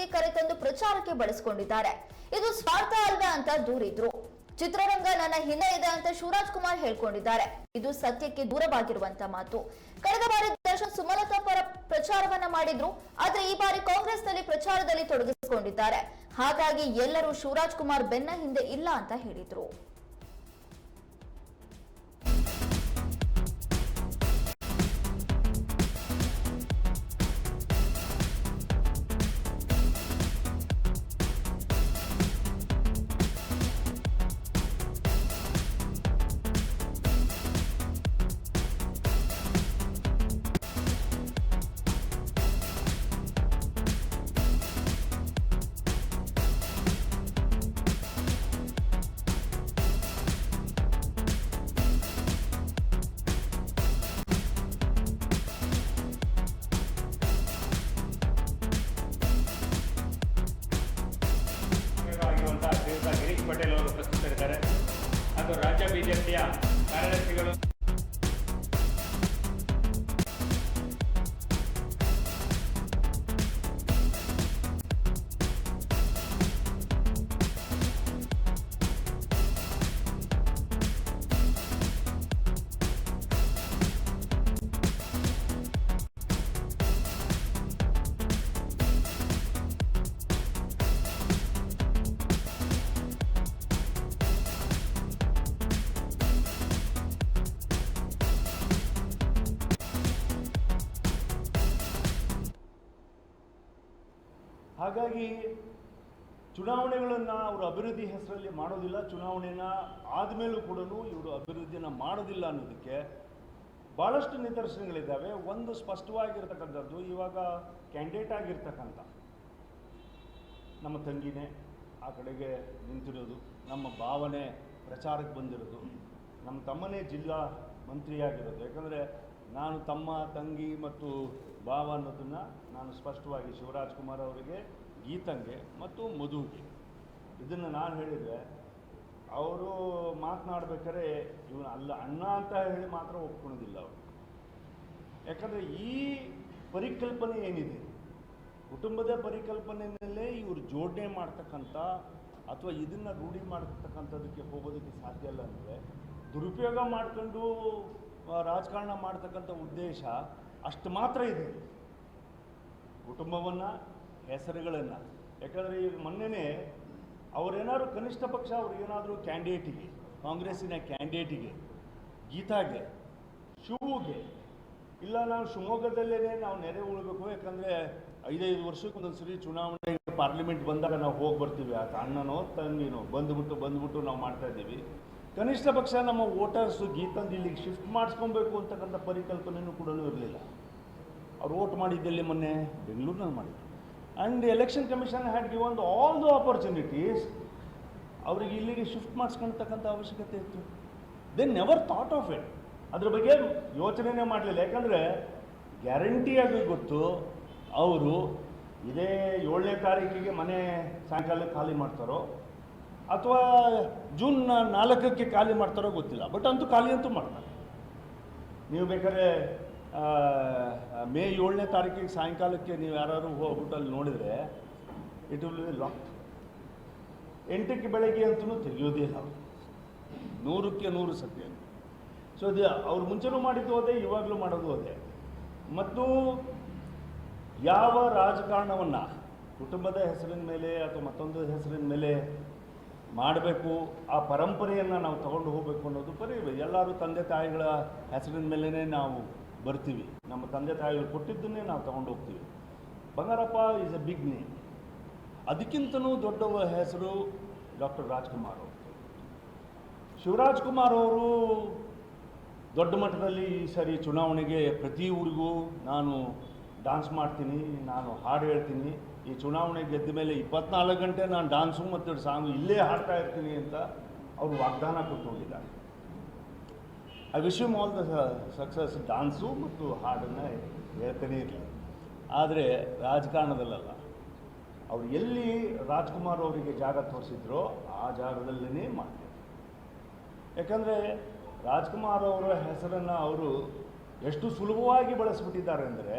ಮನೆಗೆ ಕರೆತಂದು ಪ್ರಚಾರಕ್ಕೆ ಬಳಸಿಕೊಂಡಿದ್ದಾರೆ. ಇದು ಸ್ವಾರ್ಥ ಅಲ್ವೇ ಅಂತ ದೂರಿದ್ರು. ಚಿತ್ರರಂಗ ನನ್ನ ಹಿಂದೆ ಇದೆ ಅಂತ ಶಿವರಾಜ್ ಕುಮಾರ್ ಹೇಳ್ಕೊಂಡಿದ್ದಾರೆ. ಇದು ಸತ್ಯಕ್ಕೆ ದೂರವಾಗಿರುವಂತ ಮಾತು. ಕಳೆದ ಬಾರಿ ದರ್ಶನ್ ಸುಮಲತಾ ಪರ ಪ್ರಚಾರವನ್ನ ಮಾಡಿದ್ರು. ಆದ್ರೆ ಈ ಬಾರಿ ಕಾಂಗ್ರೆಸ್ನಲ್ಲಿ ಪ್ರಚಾರದಲ್ಲಿ ತೊಡಗಿಸಿಕೊಂಡಿದ್ದಾರೆ. ಹಾಗಾಗಿ ಎಲ್ಲರೂ ಶಿವರಾಜ್ ಕುಮಾರ್ ಬೆನ್ನ ಹಿಂದೆ ಇಲ್ಲ ಅಂತ ಹೇಳಿದ್ರು. ಪಟೇಲ್ ಅವರು ಉಪಸ್ಥಿತರಿದ್ದಾರೆ ಹಾಗೂ ರಾಜ್ಯ ಬಿಜೆಪಿಯ ಕಾರ್ಯದರ್ಶಿಗಳು ಹಾಗಾಗಿ ಚುನಾವಣೆಗಳನ್ನು ಅವರು ಅಭಿವೃದ್ಧಿ ಹೆಸರಲ್ಲಿ ಮಾಡೋದಿಲ್ಲ, ಚುನಾವಣೆನ ಆದಮೇಲೂ ಕೂಡ ಇವರು ಅಭಿವೃದ್ಧಿಯನ್ನು ಮಾಡೋದಿಲ್ಲ ಅನ್ನೋದಕ್ಕೆ ಭಾಳಷ್ಟು ನಿದರ್ಶನಗಳಿದ್ದಾವೆ. ಒಂದು ಸ್ಪಷ್ಟವಾಗಿರ್ತಕ್ಕಂಥದ್ದು, ಇವಾಗ ಕ್ಯಾಂಡಿಡೇಟ್ ಆಗಿರ್ತಕ್ಕಂಥ ನಮ್ಮ ತಂಗಿನೇ ಆ ಕಡೆಗೆ ನಿಂತಿರೋದು, ನಮ್ಮ ಭಾವನೆ ಪ್ರಚಾರಕ್ಕೆ ಬಂದಿರೋದು, ನಮ್ಮ ತಮ್ಮನೇ ಜಿಲ್ಲಾ ಮಂತ್ರಿಯಾಗಿರೋದು. ಯಾಕಂದರೆ ನಾನು ತಮ್ಮ, ತಂಗಿ ಮತ್ತು ಭಾವ ಅನ್ನೋದನ್ನು ನಾನು ಸ್ಪಷ್ಟವಾಗಿ ಶಿವರಾಜ್ ಕುಮಾರ್ ಅವರಿಗೆ, ಗೀತಂಗೆ ಮತ್ತು ಮಧುಗೆ. ಇದನ್ನು ನಾನು ಹೇಳಿದರೆ, ಅವರು ಮಾತನಾಡ್ಬೇಕಾದ್ರೆ ಇವನು ಅಲ್ಲ ಅಣ್ಣ ಅಂತ ಹೇಳಿ ಮಾತ್ರ ಒಪ್ಕೊಳ್ಳೋದಿಲ್ಲ ಅವರು. ಯಾಕಂದರೆ ಈ ಪರಿಕಲ್ಪನೆ ಏನಿದೆ? ಕುಟುಂಬದ ಪರಿಕಲ್ಪನೆಯಲ್ಲೇ ಇವರು ಜೋಡಣೆ ಮಾಡ್ತಕ್ಕಂಥ ಅಥವಾ ಇದನ್ನು ರೂಢಿ ಮಾಡ್ತಕ್ಕಂಥದಕ್ಕೆ ಹೋಗೋದಕ್ಕೆ ಸಾಧ್ಯ ಇಲ್ಲ ಅಂದರೆ ದುರುಪಯೋಗ ಮಾಡ್ಕೊಂಡು ರಾಜಕಾರಣ ಮಾಡ್ತಕ್ಕಂಥ ಉದ್ದೇಶ ಅಷ್ಟು ಮಾತ್ರ ಇದೆ. ಕುಟುಂಬವನ್ನು, ಹೆಸರುಗಳನ್ನು. ಯಾಕಂದರೆ ಈಗ ಮೊನ್ನೆನೇ ಅವರೇನಾದ್ರು ಕನಿಷ್ಠ ಪಕ್ಷ ಅವ್ರಿಗೇನಾದರೂ ಕ್ಯಾಂಡಿಡೇಟಿಗೆ, ಕಾಂಗ್ರೆಸ್ಸಿನ ಕ್ಯಾಂಡಿಡೇಟಿಗೆ, ಗೀತಾಗೆ, ಶಿವುಗೆ, ಇಲ್ಲ ನಾವು ಶಿವಮೊಗ್ಗದಲ್ಲೇ ನಾವು ನೆರೆ ಉಳ್ಬೇಕು. ಯಾಕಂದರೆ ಐದೈದು ವರ್ಷಕ್ಕೆ ಒಂದೊಂದು ಸರಿ ಚುನಾವಣೆ ಪಾರ್ಲಿಮೆಂಟ್ ಬಂದಾಗ ನಾವು ಹೋಗಿ ಬರ್ತೀವಿ. ಆ ಅಣ್ಣನೋ, ತಂಗಿನೋ, ಬಂದ್ಬಿಟ್ಟು ಬಂದ್ಬಿಟ್ಟು ನಾವು ಮಾಡ್ತಾ ಇದ್ದೀವಿ. ಕನಿಷ್ಠ ಪಕ್ಷ ನಮ್ಮ ವೋಟರ್ಸು ಗೀತಂದು ಇಲ್ಲಿಗೆ ಶಿಫ್ಟ್ ಮಾಡಿಸ್ಕೊಬೇಕು ಅಂತಕ್ಕಂಥ ಪರಿಕಲ್ಪನೆಯೂ ಕೂಡ ಇರಲಿಲ್ಲ. ಅವ್ರು ವೋಟ್ ಮಾಡಿದ್ದಲ್ಲಿ ಮೊನ್ನೆ ಬೆಂಗಳೂರಿನಲ್ಲಿ ಮಾಡಿದ್ರು. And election commission had given all the opportunities ಅವರಿಗೆ ಇಲ್ಲಿಗೆ ಶಿಫ್ಟ್ ಮಾಡಿಸ್ಕೊಳ್ತಕ್ಕಂಥ ಅವಶ್ಯಕತೆ ಇತ್ತು. They never thought of it ಅದ್ರ ಬಗ್ಗೆ ಯೋಚನೆನೇ ಮಾಡಲಿಲ್ಲ. ಯಾಕಂದರೆ ಗ್ಯಾರಂಟಿಯಾಗಿ ಗೊತ್ತು. ಅವರು ಇದೇ ಏಳನೇ ತಾರೀಕಿಗೆ ಮನೆ ಸಾಯಂಕಾಲ ಖಾಲಿ ಮಾಡ್ತಾರೋ ಅಥವಾ ಜೂನ್ ನಾಲ್ಕಕ್ಕೆ ಖಾಲಿ ಮಾಡ್ತಾರೋ ಗೊತ್ತಿಲ್ಲ ಬಟ್ ಅಂತೂ ಖಾಲಿ ಅಂತೂ ಮಾಡ್ತಾರೆ. ನೀವು ಬೇಕಾದ್ರೆ ಮೇ ಏಳನೇ ತಾರೀಕಿಗೆ ಸಾಯಂಕಾಲಕ್ಕೆ ನೀವು ಯಾರು ಹೋಗ್ಬಿಟ್ಟು ಅಲ್ಲಿ ನೋಡಿದರೆ ಇಟ್ ವಿಲ್ ಬಿ ಲಾಕ್ ಎಂಟಕ್ಕೆ ಬೆಳಗ್ಗೆ ಅಂತೂ ತೆಗೆಯೋದೇ ಇಲ್ಲ. ಅವ್ರು. ನೂರಕ್ಕೆ ನೂರು ಸತ್ಯ ಸೊ ಅದು ಅವ್ರು ಮುಂಚೆನೂ ಮಾಡಿದ್ದು ಅದೇ, ಇವಾಗಲೂ ಮಾಡೋದು ಅದೇ. ಮತ್ತು ಯಾವ ರಾಜಕಾರಣವನ್ನು, ಕುಟುಂಬದ ಹೆಸರಿನ ಮೇಲೆ ಅಥವಾ ಮತ್ತೊಂದು ಹೆಸರಿನ ಮೇಲೆ ಮಾಡಬೇಕು, ಆ ಪರಂಪರೆಯನ್ನು ನಾವು ತಗೊಂಡು ಹೋಗಬೇಕು ಅನ್ನೋದು ಬರೀ ಎಲ್ಲರೂ ತಂದೆ ತಾಯಿಗಳ ಹೆಸರಿನ ಮೇಲೇ ನಾವು ಬರ್ತೀವಿ. ನಮ್ಮ ತಂದೆ ತಾಯಿಗಳು ಕೊಟ್ಟಿದ್ದನ್ನೇ ನಾವು ತಗೊಂಡು ಹೋಗ್ತೀವಿ. Bangarappa is a big name ಅದಕ್ಕಿಂತಲೂ ದೊಡ್ಡವ ಹೆಸರು ಡಾಕ್ಟರ್ ರಾಜ್ಕುಮಾರ್ ಅವರು. ಶಿವರಾಜ್ ಕುಮಾರ್ ಅವರು ದೊಡ್ಡ ಮಟ್ಟದಲ್ಲಿ ಈ ಸರಿ ಚುನಾವಣೆಗೆ ಪ್ರತಿ ಊರಿಗೂ ನಾನು ಡಾನ್ಸ್ ಮಾಡ್ತೀನಿ, ನಾನು ಹಾಡು ಹೇಳ್ತೀನಿ. ಈ ಚುನಾವಣೆ ಗೆದ್ದ ಮೇಲೆ ಇಪ್ಪತ್ನಾಲ್ಕು ಗಂಟೆ ನಾನು ಡಾನ್ಸು ಮತ್ತು ಸಾಂಗ್ ಇಲ್ಲೇ ಹಾಡ್ತಾ ಇರ್ತೀನಿ ಅಂತ ಅವರು ವಾಗ್ದಾನ ಕೊಟ್ಟು ಆ I wish all the success dance ಮತ್ತು ಹಾಡನ್ನು ಹೇಳ್ತಾನೆ ಇರಲಿ. ಆದರೆ ರಾಜಕಾರಣದಲ್ಲ ಅವ್ರು ಎಲ್ಲಿ ರಾಜ್ಕುಮಾರ್ ಅವರಿಗೆ ಜಾಗ ತೋರಿಸಿದ್ರೋ ಆ ಜಾಗದಲ್ಲೇ ಮಾಡ್ತಾರೆ. ಯಾಕಂದರೆ ರಾಜ್ಕುಮಾರ್ ಅವರ ಹೆಸರನ್ನು ಅವರು ಎಷ್ಟು ಸುಲಭವಾಗಿ ಬಳಸಿಬಿಟ್ಟಿದ್ದಾರೆ ಅಂದರೆ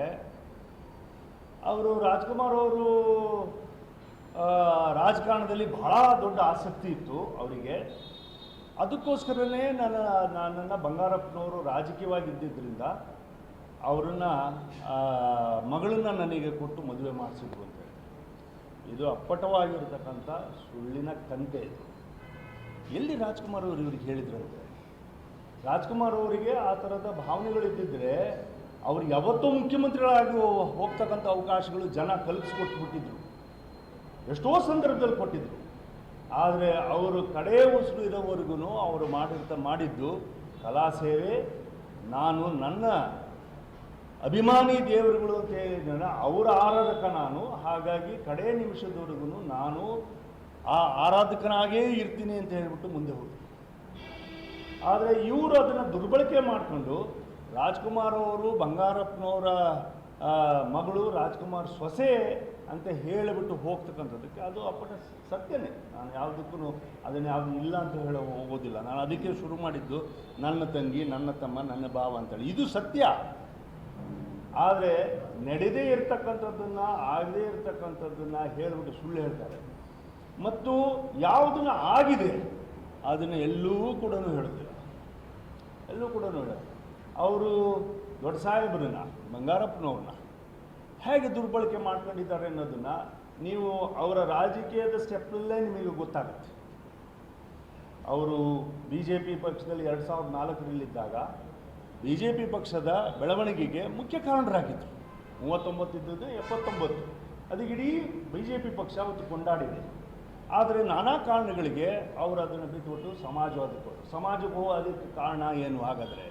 ಅವರು ರಾಜ್ಕುಮಾರ್ ಅವರು ರಾಜಕಾರಣದಲ್ಲಿ ಬಹಳ ದೊಡ್ಡ ಆಸಕ್ತಿ ಇತ್ತು ಅವರಿಗೆ. ಅದಕ್ಕೋಸ್ಕರನೇ ನನ್ನ ನನ್ನನ್ನು ಬಂಗಾರಪ್ಪನವರು ರಾಜಕೀಯವಾಗಿದ್ದರಿಂದ ಅವರನ್ನು ಮಗಳನ್ನ ನನಗೆ ಕೊಟ್ಟು ಮದುವೆ ಮಾಡಿಸಿದ್ರು ಅಂತ ಇದು ಅಪ್ಪಟವಾಗಿರ್ತಕ್ಕಂಥ ಸುಳ್ಳಿನ ಕಂತೆ ಇದು. ಎಲ್ಲಿ ರಾಜ್ಕುಮಾರ್ ಅವರು ಇವ್ರಿಗೆ ಹೇಳಿದ್ರಂತೆ ರಾಜ್ಕುಮಾರ್ ಅವರಿಗೆ ಆ ಥರದ ಭಾವನೆಗಳಿದ್ದಿದ್ರೆ ಅವ್ರು ಯಾವತ್ತೂ ಮುಖ್ಯಮಂತ್ರಿಗಳಾಗಿ ಹೋಗ್ತಕ್ಕಂಥ ಅವಕಾಶಗಳು ಜನ ಕಲ್ಪಿಸ್ಕೊಟ್ಬಿಟ್ಟಿದ್ರು. ಎಷ್ಟೋ ಸಂದರ್ಭದಲ್ಲಿ ಕೊಟ್ಟಿದ್ರು. ಆದರೆ ಅವರು ಕಡೇ ಉಸಿರು ಇರೋವರೆಗೂ ಅವರು ಮಾಡಿರ್ತ, ಮಾಡಿದ್ದು ಕಲಾ ಸೇವೆ, ನಾನು ನನ್ನ ಅಭಿಮಾನಿ ದೇವರುಗಳು ಅಂತ ಹೇಳಿದ ಅವರ ಆರಾಧಕ ನಾನು. ಹಾಗಾಗಿ ಕಡೇ ನಿಮಿಷದವರೆಗೂ ನಾನು ಆ ಆರಾಧಕನಾಗೇ ಇರ್ತೀನಿ ಅಂತ ಹೇಳ್ಬಿಟ್ಟು ಮುಂದೆ ಹೋಗ್ತೀನಿ ಆದರೆ ಇವರು ಅದನ್ನು ದುರ್ಬಳಕೆ ಮಾಡಿಕೊಂಡು ರಾಜ್ಕುಮಾರ್ ಅವರು ಬಂಗಾರಪ್ಪನವರ ಮಗಳು ರಾಜ್ಕುಮಾರ್ ಸೊಸೆ ಅಂತ ಹೇಳಿಬಿಟ್ಟು ಹೋಗ್ತಕ್ಕಂಥದ್ದಕ್ಕೆ ಅದು ಅಪ್ಪಟ ಸತ್ಯನೇ. ನಾನು ಯಾವುದಕ್ಕೂ ಅದನ್ನು ಯಾವುದು ಇಲ್ಲ ಅಂತ ಹೇಳ ಹೋಗೋದಿಲ್ಲ. ನಾನು ಅದಕ್ಕೆ ಶುರು ಮಾಡಿದ್ದು ನನ್ನ ತಂಗಿ, ನನ್ನ ತಮ್ಮ, ನನ್ನ ಭಾವ ಅಂತೇಳಿ. ಇದು ಸತ್ಯ. ಆದರೆ ನಡೆದೇ ಇರ್ತಕ್ಕಂಥದ್ದನ್ನು, ಆಗದೇ ಇರ್ತಕ್ಕಂಥದ್ದನ್ನು ಹೇಳಿಬಿಟ್ಟು ಸುಳ್ಳು ಹೇಳ್ತಾರೆ. ಮತ್ತು ಯಾವುದನ್ನು ಆಗಿದೆ, ಅದನ್ನು ಎಲ್ಲೂ ಕೂಡ ಹೇಳೋದಿಲ್ಲ. ಎಲ್ಲೂ ಕೂಡ ಹೇಳ ಅವರು ದೊಡ್ಡ ಸಾಹೇಬ್ರನ್ನ, ಬಂಗಾರಪ್ಪನವ್ರನ್ನ ಹೇಗೆ ದುರ್ಬಳಕೆ ಮಾಡ್ಕೊಂಡಿದ್ದಾರೆ ಅನ್ನೋದನ್ನು ನೀವು ಅವರ ರಾಜಕೀಯದ ಸ್ಟೆಪ್ನಲ್ಲೇ ನಿಮಗೆ ಗೊತ್ತಾಗುತ್ತೆ. ಅವರು ಬಿ ಜೆ ಪಿ ಪಕ್ಷದಲ್ಲಿ ಎರಡು ಸಾವಿರದ ನಾಲ್ಕರಲ್ಲಿದ್ದಾಗ ಬಿ ಜೆ ಪಿ ಪಕ್ಷದ ಬೆಳವಣಿಗೆಗೆ ಮುಖ್ಯ ಕಾರಣರಾಗಿದ್ದರು ಮೂವತ್ತೊಂಬತ್ತು ಇದ್ದದ್ದು ಎಪ್ಪತ್ತೊಂಬತ್ತು. ಅದಕ್ಕೆ ಇಡೀ ಬಿ ಜೆ ಪಿ ಪಕ್ಷ ಅವತ್ತು ಕೊಂಡಾಡಿದೆ. ಆದರೆ ನಾನಾ ಕಾರಣಗಳಿಗೆ ಅವರು ಅದನ್ನು ಬಿಟ್ಟುಬಿಟ್ಟು ಸಮಾಜವಾದಕ್ಕೆ ಸಮಾಜಕ್ಕೂ ಅದಕ್ಕೆ ಕಾರಣ ಏನು ಹಾಗಾದರೆ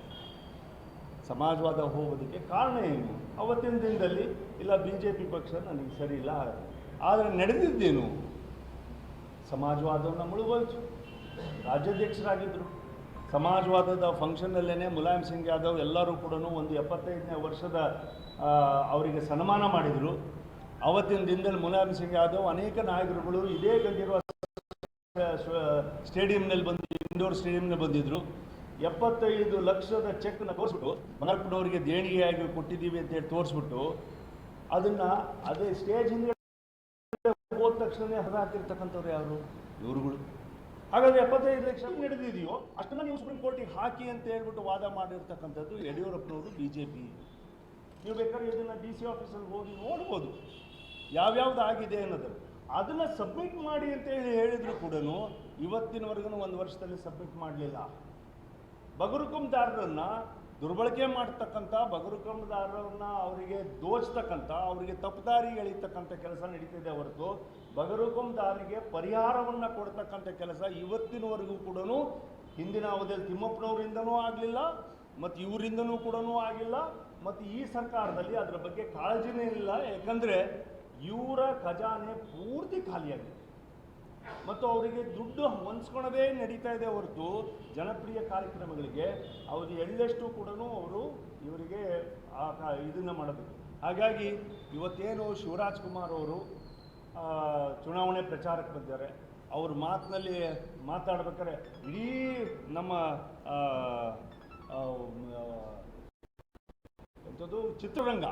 ಸಮಾಜವಾದ ಹೋಗೋದಕ್ಕೆ ಕಾರಣ ಏನು? ಅವತ್ತಿನ ದಿನದಲ್ಲಿ ಇಲ್ಲ ಬಿ ಜೆ ಪಿ ಪಕ್ಷ ನನಗೆ ಸರಿ ಇಲ್ಲ. ಆದರೆ ನಡೆದಿದ್ದೇನು? ಸಮಾಜವಾದವನ್ನು ಮುಳುಗೋಯ್ತು. ರಾಜ್ಯಾಧ್ಯಕ್ಷರಾಗಿದ್ದರು ಸಮಾಜವಾದದ ಫಂಕ್ಷನ್ನಲ್ಲೇ ಮುಲಾಯಂ ಸಿಂಗ್ ಯಾದವ್ ಎಲ್ಲರೂ ಕೂಡ ಒಂದು ಎಪ್ಪತ್ತೈದನೇ ವರ್ಷದ ಅವರಿಗೆ ಸನ್ಮಾನ ಮಾಡಿದರು. ಅವತ್ತಿನ ದಿನದಲ್ಲಿ ಮುಲಾಯಂ ಸಿಂಗ್ ಯಾದವ್ ಅನೇಕ ನಾಯಕರುಗಳು ಇದೇ ಗಂಗಿರುವ ಸ್ಟೇಡಿಯಂನಲ್ಲಿ ಬಂದು, ಇಂಡೋರ್ ಸ್ಟೇಡಿಯಂನಲ್ಲಿ ಬಂದಿದ್ದರು ಎಪ್ಪತ್ತೈದು ಲಕ್ಷದ ಚೆಕ್ನ ತೋರಿಸ್ಬಿಟ್ಟು ಬಂಗಾರಪ್ಪನವರಿಗೆ ದೇಣಿಗೆಯಾಗಿ ಕೊಟ್ಟಿದ್ದೀವಿ ಅಂತೇಳಿ ತೋರಿಸ್ಬಿಟ್ಟು, ಅದನ್ನು ಅದೇ ಸ್ಟೇಜ್ ಹಿಂದೆ ಹೋದ ತಕ್ಷಣ ಹದ ಹಾಕಿರ್ತಕ್ಕಂಥವ್ರು ಯಾರು? ಇವರುಗಳು. ಹಾಗಾದ್ರೆ ಎಪ್ಪತ್ತೈದು ಲಕ್ಷ ನಡೆದಿದೆಯೋ, ಅಷ್ಟನ್ನ ನೀವು ಸುಪ್ರೀಂ ಕೋರ್ಟಿಗೆ ಹಾಕಿ ಅಂತ ಹೇಳ್ಬಿಟ್ಟು ವಾದ ಮಾಡಿರ್ತಕ್ಕಂಥದ್ದು ಯಡಿಯೂರಪ್ಪನವರು ಬಿ ಜೆ ಪಿ ನೀವು ಬೇಕಾದ್ರೆ ಇದನ್ನು ಡಿ ಸಿ ಆಫೀಸಲ್ಲಿ ಹೋಗಿ ನೋಡ್ಬೋದು. ಯಾವ್ಯಾವ್ದು ಆಗಿದೆ ಅನ್ನೋದು ಅದನ್ನು ಸಬ್ಮಿಟ್ ಮಾಡಿ ಅಂತ ಹೇಳಿ ಹೇಳಿದ್ರು ಕೂಡ ಇವತ್ತಿನವರೆಗೂ ಒಂದು ವರ್ಷದಲ್ಲಿ ಸಬ್ಮಿಟ್ ಮಾಡಲಿಲ್ಲ. ಬಗರುಕುಂದಾರರನ್ನ ದುರ್ಬಳಕೆ ಮಾಡ್ತಕ್ಕಂಥ ಬಗರುಕುಂದಾರರನ್ನ ಅವರಿಗೆ ದೋಚ್ತಕ್ಕಂಥ, ಅವರಿಗೆ ತಪ್ಪುದಾರಿ ಎಳಿತಕ್ಕಂಥ ಕೆಲಸ ನಡೀತಿದೆ ಹೊರತು ಬಗರುಕುಮ್ದಾರಿಗೆ ಪರಿಹಾರವನ್ನು ಕೊಡ್ತಕ್ಕಂಥ ಕೆಲಸ ಇವತ್ತಿನವರೆಗೂ ಕೂಡ ಹಿಂದಿನ ಅವಧಿಯಲ್ಲಿ ತಿಮ್ಮಪ್ಪನವರಿಂದನೂ ಆಗಲಿಲ್ಲ, ಮತ್ತು ಇವರಿಂದನೂ ಕೂಡ ಆಗಿಲ್ಲ, ಮತ್ತು ಈ ಸರ್ಕಾರದಲ್ಲಿ ಅದರ ಬಗ್ಗೆ ಕಾಳಜಿನೇ ಇಲ್ಲ. ಯಾಕಂದರೆ ಇವರ ಖಜಾನೆ ಪೂರ್ತಿ ಖಾಲಿಯಾಗಿದೆ. ಮತ್ತು ಅವರಿಗೆ ದುಡ್ಡು ಹೊಂದ್ಕೊಳ್ಳೋದೇ ನಡೀತಾ ಇದೆ ಹೊರತು ಜನಪ್ರಿಯ ಕಾರ್ಯಕ್ರಮಗಳಿಗೆ ಅವರು ಎಳ್ಳಷ್ಟು ಕೂಡ ಅವರು ಇವರಿಗೆ ಆ ಇದನ್ನು ಮಾಡೋದು ಹಾಗಾಗಿ ಇವತ್ತೇನು ಶಿವರಾಜ್ ಕುಮಾರ್ ಅವರು ಚುನಾವಣೆ ಪ್ರಚಾರಕ್ಕೆ ಬಂದಿದ್ದಾರೆ, ಅವ್ರ ಮಾತಿನಲ್ಲಿ ಮಾತಾಡ್ಬೇಕಾದ್ರೆ ಇಡೀ ನಮ್ಮ ಎಂಥದ್ದು ಚಿತ್ರರಂಗ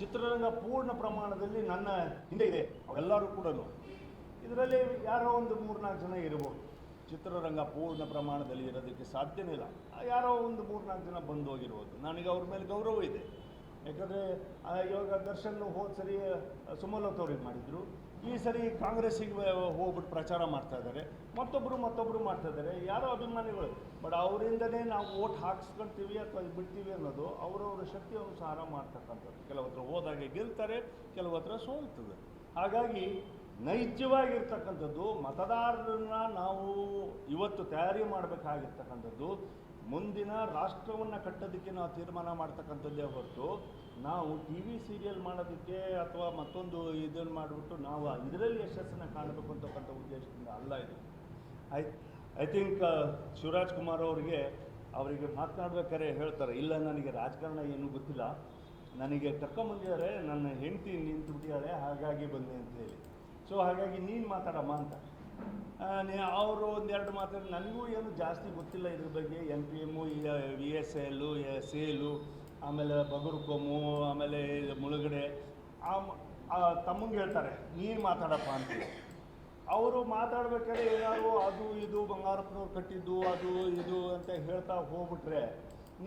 ಚಿತ್ರರಂಗ ಪೂರ್ಣ ಪ್ರಮಾಣದಲ್ಲಿ ನನ್ನ ಹಿಂದೆ ಇದೆ ಅವೆಲ್ಲರೂ ಕೂಡ ಇದರಲ್ಲಿ ಯಾರೋ ಒಂದು ಮೂರ್ನಾಲ್ಕು ಜನ ಇರ್ಬೋದು. ಚಿತ್ರರಂಗ ಪೂರ್ಣ ಪ್ರಮಾಣದಲ್ಲಿ ಇರೋದಕ್ಕೆ ಸಾಧ್ಯನೇ ಇಲ್ಲ. ಯಾರೋ ಒಂದು ಮೂರ್ನಾಲ್ಕು ಜನ ಬಂದು ಹೋಗಿರ್ಬೋದು. ನನಗೆ ಅವ್ರ ಮೇಲೆ ಗೌರವ ಇದೆ. ಯಾಕಂದರೆ ಇವಾಗ ದರ್ಶನ್ ಹೋದ ಸರಿ ಸುಮಲತ್ ಅವ್ರಿಗೆ ಮಾಡಿದರು. ಈ ಸರಿ ಕಾಂಗ್ರೆಸ್ಸಿಗೆ ಹೋಗ್ಬಿಟ್ಟು ಪ್ರಚಾರ ಮಾಡ್ತಾ ಇದ್ದಾರೆ. ಮತ್ತೊಬ್ಬರು ಮತ್ತೊಬ್ಬರು ಮಾಡ್ತಾ ಇದ್ದಾರೆ. ಯಾರೋ ಅಭಿಮಾನಿಗಳು. ಬಟ್ ಅವರಿಂದನೇ ನಾವು ಓಟ್ ಹಾಕ್ಸ್ಕೊಳ್ತೀವಿ ಅಥವಾ ಬಿಡ್ತೀವಿ ಅನ್ನೋದು ಅವರವರ ಶಕ್ತಿ ಅನುಸಾರ ಮಾಡ್ತಕ್ಕಂಥದ್ದು. ಕೆಲವತ್ರ ಹೋದಾಗೆ ಗೆಲ್ತಾರೆ ಕೆಲವತ್ರ ಸೋಲ್ತದೆ. ಹಾಗಾಗಿ ನೈಜವಾಗಿರ್ತಕ್ಕಂಥದ್ದು ಮತದಾರರನ್ನ ನಾವು ಇವತ್ತು ತಯಾರಿ ಮಾಡಬೇಕಾಗಿರ್ತಕ್ಕಂಥದ್ದು ಮುಂದಿನ ರಾಷ್ಟ್ರವನ್ನು ಕಟ್ಟೋದಕ್ಕೆ ನಾವು ತೀರ್ಮಾನ ಮಾಡ್ತಕ್ಕಂಥದ್ದೇ ಹೊರತು ನಾವು ಟಿ ವಿ ಸೀರಿಯಲ್ ಮಾಡೋದಕ್ಕೆ ಅಥವಾ ಮತ್ತೊಂದು ಇದನ್ನು ಮಾಡಿಬಿಟ್ಟು ನಾವು ಇದರಲ್ಲಿ ಯಶಸ್ಸನ್ನು ಕಾಣಬೇಕು ಅಂತಕ್ಕಂಥ ಉದ್ದೇಶದಿಂದ ಅಲ್ಲ ಇದು. I I think Shivaraj Kumar ಅವರಿಗೆ ಅವರಿಗೆ ಮಾತನಾಡ್ಬೇಕಾದ್ರೆ ಹೇಳ್ತಾರೆ, ಇಲ್ಲ ನನಗೆ ರಾಜಕಾರಣ ಏನೂ ಗೊತ್ತಿಲ್ಲ. ನನಗೆ ಕರ್ಕೊಂಬಂದಿದ್ದಾರೆ ನನ್ನ ಹೆಂಡತಿ ನಿಂತು ಬಿಟ್ಟಿದ್ದಾಳೆ ಹಾಗಾಗಿ ಬಂದೆ ಅಂತ ಹೇಳಿ. ಸೊ ಹಾಗಾಗಿ ನೀನು ಮಾತಾಡಮ್ಮ ಅಂತ. ಅವರು ಒಂದೆರಡು ಮಾತಾಡಿ ನನಗೂ ಏನು ಜಾಸ್ತಿ ಗೊತ್ತಿಲ್ಲ ಇದ್ರ ಬಗ್ಗೆ. N P M V S L sale, ಆಮೇಲೆ ಬಗುರುಕೊಮು ಆಮೇಲೆ ಮುಳುಗಡೆ. ಆ ತಮ್ಮಂಗೆ ಹೇಳ್ತಾರೆ, ನೀನು ಮಾತಾಡಪ್ಪ ಅಂತ ಅವರು ಮಾತಾಡ್ಬೇಕಾದ್ರೆ ಏನಾದ್ರು ಅದು ಇದು ಬಂಗಾರಪ್ಪನವ್ರು ಕಟ್ಟಿದ್ದು, ಅದು ಇದು ಅಂತ ಹೇಳ್ತಾ ಹೋಗ್ಬಿಟ್ರೆ,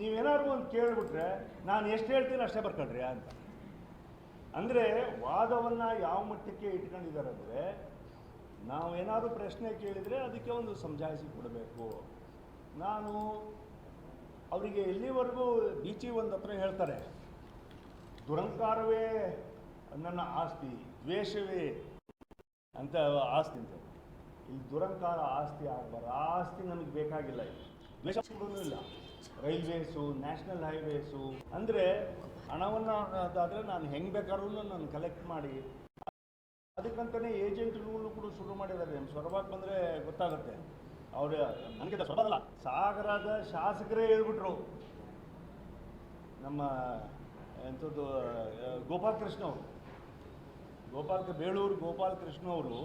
ನೀವೇನಾದ್ರು ಒಂದು ಕೇಳಿಬಿಟ್ರೆ, ನಾನು ಎಷ್ಟು ಹೇಳ್ತೀನಿ ಅಷ್ಟೇ ಬರ್ಕೊಳ್ರಿ ಅಂತ. ಅಂದರೆ ವಾದವನ್ನು ಯಾವ ಮಟ್ಟಕ್ಕೆ ಇಟ್ಕೊಂಡಿದ್ದಾರೆ ಅಂದರೆ ಏನಾದರೂ ಪ್ರಶ್ನೆ ಕೇಳಿದರೆ ಅದಕ್ಕೆ ಒಂದು ಸಮಜಾಯಿಸಿ ಕೊಡಬೇಕು. ನಾನು ಅವರಿಗೆ ಎಲ್ಲಿವರೆಗೂ ಬೀಚಿ ಒಂದು ಹತ್ರ ಹೇಳ್ತಾರೆ, ದುರಂಕಾರವೇ ನನ್ನ ಆಸ್ತಿ, ದ್ವೇಷವೇ ಅಂತ ಆಸ್ತಿ ಅಂತ. ಈ ದುರಂಕಾರ ಆಸ್ತಿ ಆಗಬಾರ್ದು. ಆ ಆಸ್ತಿ ನಮಗೆ ಬೇಕಾಗಿಲ್ಲ ಇಲ್ಲಿ. ದ್ವೇಷ ಕೊಡೋದು ಇಲ್ಲ. Railways, national highways. ಅಂದರೆ ಹಣವನ್ನು ಅದಾದರೆ ನಾನು ಹೆಂಗೆ ಬೇಕಾದ್ರೂ ನಾನು ಕಲೆಕ್ಟ್ ಮಾಡಿ. ಅದಕ್ಕಂತಲೇ ರೂಲ್ ಕೂಡ ಶುರು ಮಾಡಿದ್ದಾರೆ. ನಮ್ಮ ಸ್ವರಭಾಗ್ ಬಂದರೆ ಗೊತ್ತಾಗುತ್ತೆ. ಅವರು ನನಗೆ ಸೊರಬಲ್ಲ ಸಾಗರದ ಶಾಸಕರೇ ಹೇಳ್ಬಿಟ್ರು. ನಮ್ಮ ಎಂಥದ್ದು ಗೋಪಾಲ್ ಕೃಷ್ಣ ಅವರು. ಗೋಪಾಲ್, ಬೇಳೂರು ಗೋಪಾಲ್ ಕೃಷ್ಣ ಅವರು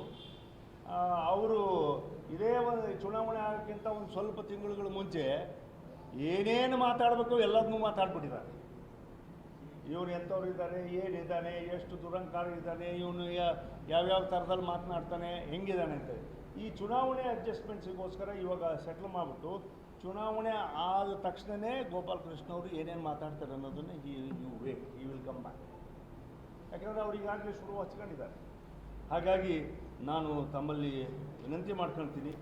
ಅವರು ಇದೇ ಒಂದು ಚುನಾವಣೆ ಆಗೋಕ್ಕಿಂತ ಒಂದು ಸ್ವಲ್ಪ ತಿಂಗಳುಗಳ ಮುಂಚೆ ಏನೇನು ಮಾತಾಡಬೇಕು ಎಲ್ಲದನ್ನೂ ಮಾತಾಡ್ಬಿಟ್ಟಿದ್ದಾರೆ ಇವನು ಎಂಥವ್ರು ಇದ್ದಾನೆ ಏನಿದ್ದಾನೆ, ಎಷ್ಟು ದುರಂಕಾರ ಇದ್ದಾನೆ, ಇವನು ಯಾವ್ಯಾವ ಥರದಲ್ಲಿ ಮಾತನಾಡ್ತಾನೆ, ಹೆಂಗಿದ್ದಾನೆ ಅಂತ. ಈ ಚುನಾವಣೆ ಅಡ್ಜಸ್ಟ್ಮೆಂಟ್ಸಿಗೋಸ್ಕರ ಇವಾಗ ಸೆಟ್ಲ್ ಮಾಡಿಬಿಟ್ಟು ಚುನಾವಣೆ ಆದ ತಕ್ಷಣವೇ ಗೋಪಾಲಕೃಷ್ಣ ಅವರು ಏನೇನು ಮಾತಾಡ್ತಾರೆ ಅನ್ನೋದನ್ನು ಈ you wait we will come back ಯಾಕಂದರೆ ಅವ್ರು ಈಗಾಗಲೇ ಶುರು ಹಚ್ಕೊಂಡಿದ್ದಾರೆ. ಹಾಗಾಗಿ ನಾನು ತಮ್ಮಲ್ಲಿ ವಿನಂತಿ ಮಾಡ್ಕೊಳ್ತೀನಿ.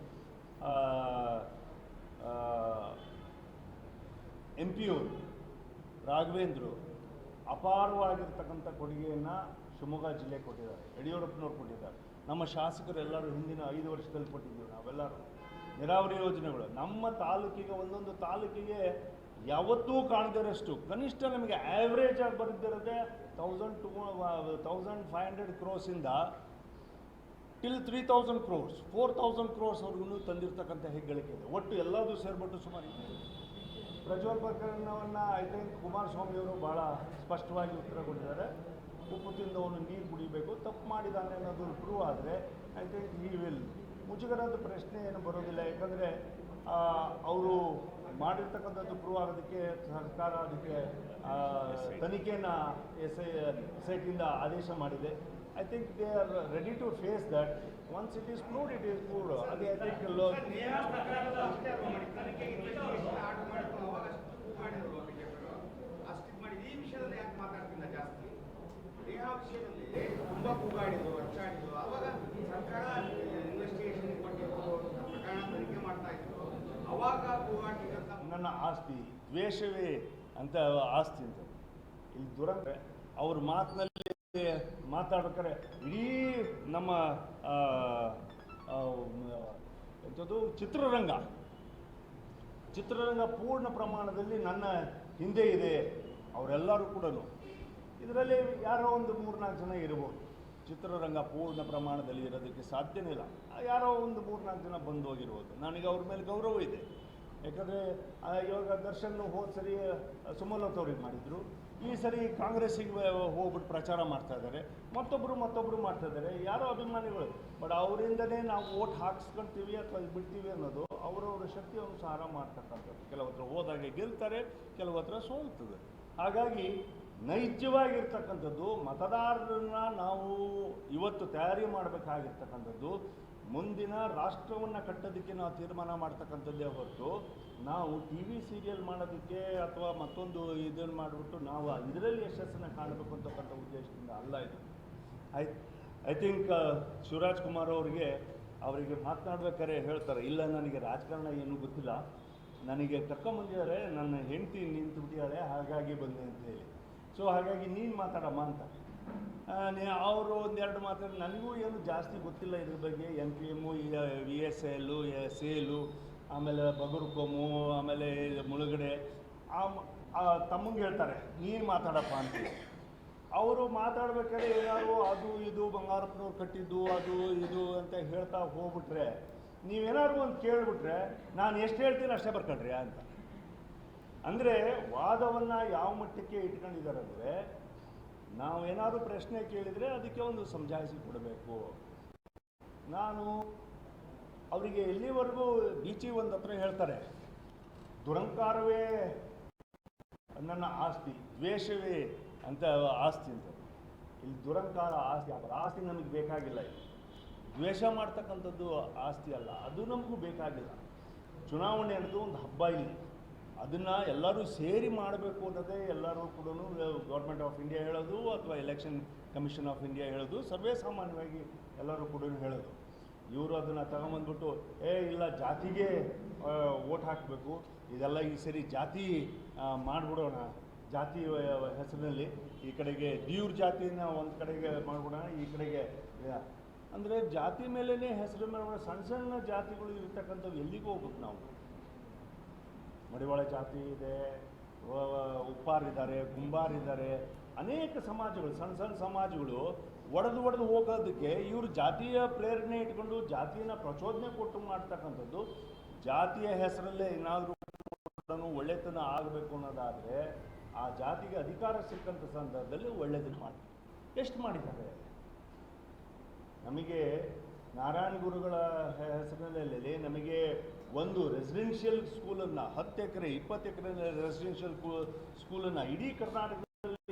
ಎಂ ಪಿ ಅವರು ರಾಘವೇಂದ್ರು ಅಪಾರವಾಗಿರ್ತಕ್ಕಂಥ ಕೊಡುಗೆಯನ್ನು ಶಿವಮೊಗ್ಗ ಜಿಲ್ಲೆ ಕೊಟ್ಟಿದ್ದಾರೆ, ಯಡಿಯೂರಪ್ಪನವ್ರು ಕೊಟ್ಟಿದ್ದಾರೆ. ನಮ್ಮ ಶಾಸಕರು ಎಲ್ಲರೂ ಹಿಂದಿನ ಐದು ವರ್ಷದಲ್ಲಿ ಕೊಟ್ಟಿದ್ದೀವಿ ನಾವೆಲ್ಲರೂ. ನೀರಾವರಿ ಯೋಜನೆಗಳು, ನಮ್ಮ ತಾಲೂಕಿಗೆ ಒಂದೊಂದು ತಾಲೂಕಿಗೆ ಯಾವತ್ತೂ ಕಾಣದಿರೋಷ್ಟು ಕನಿಷ್ಠ ನಮಗೆ ಆ್ಯಾವ್ರೇಜ್ ಆಗಿ ಬರೆದಿರೋದೆ thousand two thousand five hundred ಕ್ರೋರ್ಸಿಂದ till three thousand crores four thousand ಕ್ರೋರ್ಸ್ವರೆಗೂ ತಂದಿರ್ತಕ್ಕಂಥ ಹೆಗ್ಗಳಿಕೆ ಇದೆ. ಒಟ್ಟು ಎಲ್ಲದೂ ಸೇರಿಬಿಟ್ಟು ಸುಮಾರು ಪ್ರಜ್ವಲ್ ಪ್ರಕರಣವನ್ನು ಐ ಥಿಂಕ್ ಕುಮಾರಸ್ವಾಮಿಯವರು ಭಾಳ ಸ್ಪಷ್ಟವಾಗಿ ಉತ್ತರ ಕೊಟ್ಟಿದ್ದಾರೆ ಉಪ್ಪು ತಿಂದವನು ನೀರು ಕುಡಿಬೇಕು ತಪ್ಪು ಮಾಡಿದ್ದಾನೆ ಅನ್ನೋದು ಪ್ರೂವ್ ಆದರೆ ಐ ಥಿಂಕ್ ಈ ವಿಲ್ ಮುಜುಗರದ ಪ್ರಶ್ನೆ ಏನು ಬರೋದಿಲ್ಲ ಯಾಕಂದರೆ ಅವರು ಮಾಡಿರ್ತಕ್ಕಂಥದ್ದು ಪ್ರೂವ್ ಆಗೋದಕ್ಕೆ ಸರ್ಕಾರ ಅದಕ್ಕೆ ತನಿಖೆಯನ್ನು ತನಿಖೆನ ಎಸ್ ಐ ಎಸ್ ಐ ಟಿಯಿಂದ ಆದೇಶ ಮಾಡಿದೆ. I think they are ready to face that Once it is proved, it is proved. ಅದೇ I think ಜಾಸ್ತಿ? ದೇಹ ವಿಷಯದಲ್ಲಿ ತುಂಬಾ ಕೂಗಾಡಿದ್ರು ಅಚ್ಚಾಡಿದ್ರು. ಅವಾಗ ಸರ್ಕಾರ ಇನ್ವೆಸ್ಟಿಗೇಷನ್ ಕೊಟ್ಟಿತ್ತು ಪ್ರಕರಣ ತನಿಖೆ ಮಾಡ್ತಾ ಅವಾಗ ಕೂಗಾಡಿದಂತ ನನ್ನ ಆಸ್ತಿ ದ್ವೇಷವೇ ಅಂತ ಆಸ್ತಿ ಅಂತ. ಇಲ್ಲಿ ದುರಂತ ಅವ್ರ ಮಾತಿನಲ್ಲಿ ಮಾತಾಡ್ಬೇಕಾದ್ರೆ ಇಡೀ ನಮ್ಮ ಎಂಥದ್ದು ಚಿತ್ರರಂಗ ಚಿತ್ರರಂಗ ಪೂರ್ಣ ಪ್ರಮಾಣದಲ್ಲಿ ನನ್ನ ಹಿಂದೆ ಇದೆ, ಅವರೆಲ್ಲರೂ ಕೂಡ ಇದರಲ್ಲಿ ಯಾರೋ ಒಂದು ಮೂರ್ನಾಲ್ಕು ಜನ ಇರ್ಬೋದು. ಚಿತ್ರರಂಗ ಪೂರ್ಣ ಪ್ರಮಾಣದಲ್ಲಿ ಇರೋದಕ್ಕೆ ಸಾಧ್ಯನೇ ಇಲ್ಲ. ಯಾರೋ ಒಂದು ಮೂರ್ನಾಲ್ಕು ಜನ ಬಂದು ಹೋಗಿರ್ಬೋದು. ನನಗೆ ಅವ್ರ ಮೇಲೆ ಗೌರವ ಇದೆ. ಯಾಕಂದರೆ ಇವಾಗ ದರ್ಶನ್ ಹೋದ ಸರಿ, ಸುಮಲತ್ ಅವ್ರಿಗೆ ಮಾಡಿದರು. ಈ ಸರಿ ಕಾಂಗ್ರೆಸ್ಸಿಗೆ ಹೋಗ್ಬಿಟ್ಟು ಪ್ರಚಾರ ಮಾಡ್ತಾ ಇದ್ದಾರೆ. ಮತ್ತೊಬ್ಬರು ಮತ್ತೊಬ್ಬರು ಮಾಡ್ತಾ ಇದ್ದಾರೆ. ಯಾರೋ ಅಭಿಮಾನಿಗಳು. ಬಟ್ ಅವರಿಂದನೇ ನಾವು ಓಟ್ ಹಾಕ್ಸ್ಕೊಳ್ತೀವಿ ಅಥವಾ ಬಿಡ್ತೀವಿ ಅನ್ನೋದು ಅವರವರ ಶಕ್ತಿ ಅನುಸಾರ ಮಾಡ್ತಕ್ಕಂಥದ್ದು. ಕೆಲವು ಹತ್ರ ಹೋದಾಗೆ ಗೆಲ್ತಾರೆ ಕೆಲವು ಹತ್ರ ಸೋಲ್ತದೆ. ಹಾಗಾಗಿ ನೈಜವಾಗಿರ್ತಕ್ಕಂಥದ್ದು, ಮತದಾರರನ್ನ ನಾವು ಇವತ್ತು ತಯಾರಿ ಮಾಡಬೇಕಾಗಿರ್ತಕ್ಕಂಥದ್ದು, ಮುಂದಿನ ರಾಷ್ಟ್ರವನ್ನು ಕಟ್ಟೋದಕ್ಕೆ ನಾವು ತೀರ್ಮಾನ ಮಾಡ್ತಕ್ಕಂಥದ್ದೇ ಹೊರತು ನಾವು ಟಿ ವಿ ಸೀರಿಯಲ್ ಮಾಡೋದಕ್ಕೆ ಅಥವಾ ಮತ್ತೊಂದು ಇದನ್ನು ಮಾಡಿಬಿಟ್ಟು ನಾವು ಇದರಲ್ಲಿ ಯಶಸ್ಸನ್ನು ಕಾಣಬೇಕು ಅಂತಕ್ಕಂಥ ಉದ್ದೇಶದಿಂದ ಅಲ್ಲ ಇದು. I I think Shivaraj Kumar ಅವರಿಗೆ ಅವರಿಗೆ ಮಾತನಾಡ್ಬೇಕಾದ್ರೆ ಹೇಳ್ತಾರೆ. ಇಲ್ಲ, ನನಗೆ ರಾಜಕಾರಣ ಏನೂ ಗೊತ್ತಿಲ್ಲ. ನನಗೆ ಕರ್ಕೊಂಬಂದಿದ್ದಾರೆ ನನ್ನ ಹೆಂಡತಿ ನಿಂತು ಬಿಟ್ಟಿದ್ದಾಳೆ. ಹಾಗಾಗಿ ಬಂದೆ ಅಂತ ಹೇಳಿ. ಸೊ ಹಾಗಾಗಿ ನೀನು ಮಾತಾಡಮ್ಮ ಅಂತ. ಅವರು ಒಂದೆರಡು ಮಾತಾಡಿ ನನಗೂ ಏನು ಜಾಸ್ತಿ ಗೊತ್ತಿಲ್ಲ ಇದ್ರ ಬಗ್ಗೆ. M P M V S L S L ಆಮೇಲೆ ಬಗರುಕೊಮ್ಮು ಆಮೇಲೆ ಮುಳುಗಡೆ. ಆ ತಮ್ಮಂಗೆ ಹೇಳ್ತಾರೆ, ನೀನು ಮಾತಾಡಪ್ಪ ಅಂತೇಳಿ ಅವರು ಮಾತಾಡ್ಬೇಕಾದ್ರೆ ಏನಾದ್ರು ಅದು ಇದು ಬಂಗಾರಪ್ಪನವ್ರು ಕಟ್ಟಿದ್ದು, ಅದು ಇದು ಅಂತ ಹೇಳ್ತಾ ಹೋಗ್ಬಿಟ್ರೆ, ನೀವೇನಾದ್ರು ಒಂದು ಕೇಳಿಬಿಟ್ರೆ, ನಾನು ಎಷ್ಟು ಹೇಳ್ತೀನಿ ಅಷ್ಟೇ ಬರ್ಕೊಳ್ರಿ ಅಂತ. ಅಂದರೆ ವಾದವನ್ನು ಯಾವ ಮಟ್ಟಕ್ಕೆ ಇಟ್ಕೊಂಡಿದ್ದಾರೆ ಅಂದರೆ, ನಾವೇನಾದ್ರು ಪ್ರಶ್ನೆ ಕೇಳಿದರೆ ಅದಕ್ಕೆ ಒಂದು ಸಮಜಾಯಿಸಿ ಕೊಡಬೇಕು. ನಾನು ಅವರಿಗೆ ಎಲ್ಲಿವರೆಗೂ ಬೀಚಿ ಒಂದು ಹತ್ರ ಹೇಳ್ತಾರೆ, ದುರಂಕಾರವೇ ನನ್ನ ಆಸ್ತಿ, ದ್ವೇಷವೇ ಅಂತ ಆಸ್ತಿ ಅಂತ. ಇಲ್ಲಿ ದುರಂಕಾರ ಆಸ್ತಿ ಅವರ ಆಸ್ತಿ ನಮಗೆ ಬೇಕಾಗಿಲ್ಲ ದ್ವೇಷ ಮಾಡ್ತಕ್ಕಂಥದ್ದು ಆಸ್ತಿ ಅಲ್ಲ, ಅದು ನಮಗೂ ಬೇಕಾಗಿಲ್ಲ. ಚುನಾವಣೆ ಅನ್ನೋದು ಒಂದು ಹಬ್ಬ ಇಲ್ಲಿ. ಅದನ್ನು ಎಲ್ಲರೂ ಸೇರಿ ಮಾಡಬೇಕು ಅನ್ನೋದೇ ಎಲ್ಲರೂ ಕೂಡ ಗೌರ್ಮೆಂಟ್ ಆಫ್ ಇಂಡಿಯಾ ಹೇಳೋದು ಅಥವಾ ಎಲೆಕ್ಷನ್ ಕಮಿಷನ್ ಆಫ್ ಇಂಡಿಯಾ ಹೇಳೋದು, ಸರ್ವೇ ಸಾಮಾನ್ಯವಾಗಿ ಎಲ್ಲರೂ ಕೂಡ ಹೇಳೋದು. ಇವರು ಅದನ್ನು ತಗೊಂಬಂದ್ಬಿಟ್ಟು, ಏ, ಇಲ್ಲ, ಜಾತಿಗೆ ಓಟ್ ಹಾಕಬೇಕು. ಇದೆಲ್ಲ ಈ ಸರಿ ಜಾತಿ ಮಾಡಿಬಿಡೋಣ. ಜಾತಿ ಹೆಸರಿನಲ್ಲಿ ಈ ಕಡೆಗೆ ದೇವ್ರ ಜಾತಿನ ಒಂದು ಕಡೆಗೆ ಮಾಡ್ಬಿಡೋಣ, ಈ ಕಡೆಗೆ ಅಂದರೆ ಜಾತಿ ಮೇಲೇ ಹೆಸರು ಮೇಲೆ ಸಣ್ಣ ಸಣ್ಣ ಜಾತಿಗಳು ಇರ್ತಕ್ಕಂಥವು ಎಲ್ಲಿಗೂ ಹೋಗ್ಬೇಕು ನಾವು? ಮಡಿವಾಳ ಜಾತಿ ಇದೆ ಉಪ್ಪಾರಿದ್ದಾರೆ ಕುಂಬಾರಿದ್ದಾರೆ ಅನೇಕ ಸಮಾಜಗಳು, ಸಣ್ಣ ಸಣ್ಣ ಸಮಾಜಗಳು ಒಡೆದು ಒಡೆದು ಹೋಗೋದಕ್ಕೆ ಇವರು ಜಾತಿಯ ಪ್ರೇರಣೆ ಇಟ್ಕೊಂಡು ಜಾತಿಯನ್ನು ಪ್ರಚೋದನೆ ಕೊಟ್ಟು ಮಾಡ್ತಕ್ಕಂಥದ್ದು, ಜಾತಿಯ ಹೆಸರಲ್ಲೇ ಏನಾದರೂ ಒಳ್ಳೆತನ ಆಗಬೇಕು ಅನ್ನೋದಾದರೆ ಆ ಜಾತಿಗೆ ಅಧಿಕಾರ ಸಿಕ್ಕಂಥ ಸಂದರ್ಭದಲ್ಲಿ ಒಳ್ಳೆಯದನ್ನು ಮಾಡಿ ಎಷ್ಟು ಮಾಡಿದ್ದಾರೆ? ನಮಗೆ ನಾರಾಯಣ ಗುರುಗಳ ಹೆಸರಿನಲ್ಲಿ ನಮಗೆ ಒಂದು ರೆಸಿಡೆನ್ಷಿಯಲ್ ಸ್ಕೂಲನ್ನು ಹತ್ತು ಎಕರೆ, ಇಪ್ಪತ್ತು ಎಕರೆ ರೆಸಿಡೆನ್ಷಿಯಲ್ ಸ್ಕೂಲನ್ನು ಇಡೀ ಕರ್ನಾಟಕ